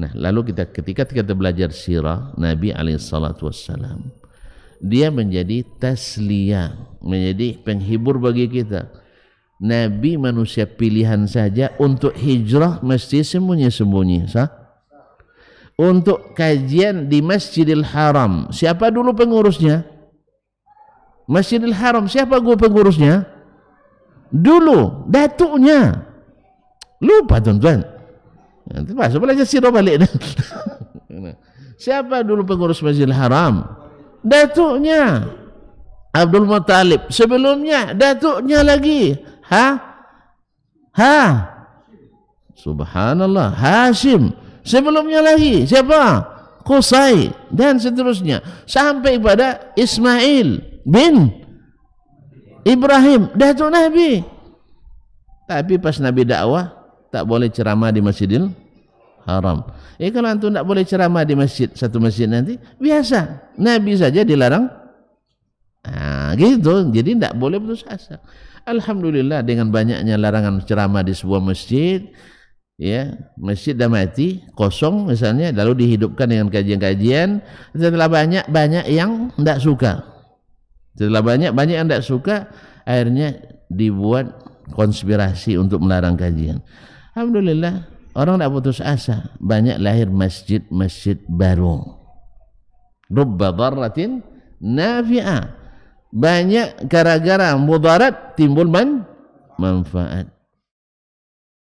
Nah, lalu kita ketika kita belajar sirah Nabi alaihissalatu wassalam, dia menjadi tasliya, menjadi penghibur bagi kita. Nabi manusia pilihan saja untuk hijrah mesti sembunyi-sembunyi, sah? Untuk kajian di Masjidil Haram, siapa dulu pengurusnya? Masjidil Haram, siapa guru pengurusnya? Dulu, datuknya. Lupa tuan-tuan. Nanti masuk belajar sirah balik. Siapa dulu pengurus Masjidil Haram? Datuknya. Abdul Muttalib. Sebelumnya, datuknya lagi. Ha? Ha? Subhanallah. Hashim. Sebelumnya lagi. Siapa? Qusay. Dan seterusnya. Sampai pada Ismail bin Ibrahim. Datuk Nabi. Tapi pas Nabi dakwah, tak boleh ceramah di Masjidil Haram. Eh kalau antum tak boleh ceramah di masjid satu masjid nanti biasa. Nabi saja dilarang. Ah gitu. Jadi tak boleh putus asa. Alhamdulillah dengan banyaknya larangan ceramah di sebuah masjid ya masjid dah mati kosong misalnya lalu dihidupkan dengan kajian-kajian setelah banyak banyak yang tidak suka setelah banyak banyak yang tidak suka akhirnya dibuat konspirasi untuk melarang kajian Alhamdulillah. Orang tak putus asa banyak lahir masjid-masjid baru. Rubba dharratin nafi'ah banyak gara-gara mudarat timbul man manfaat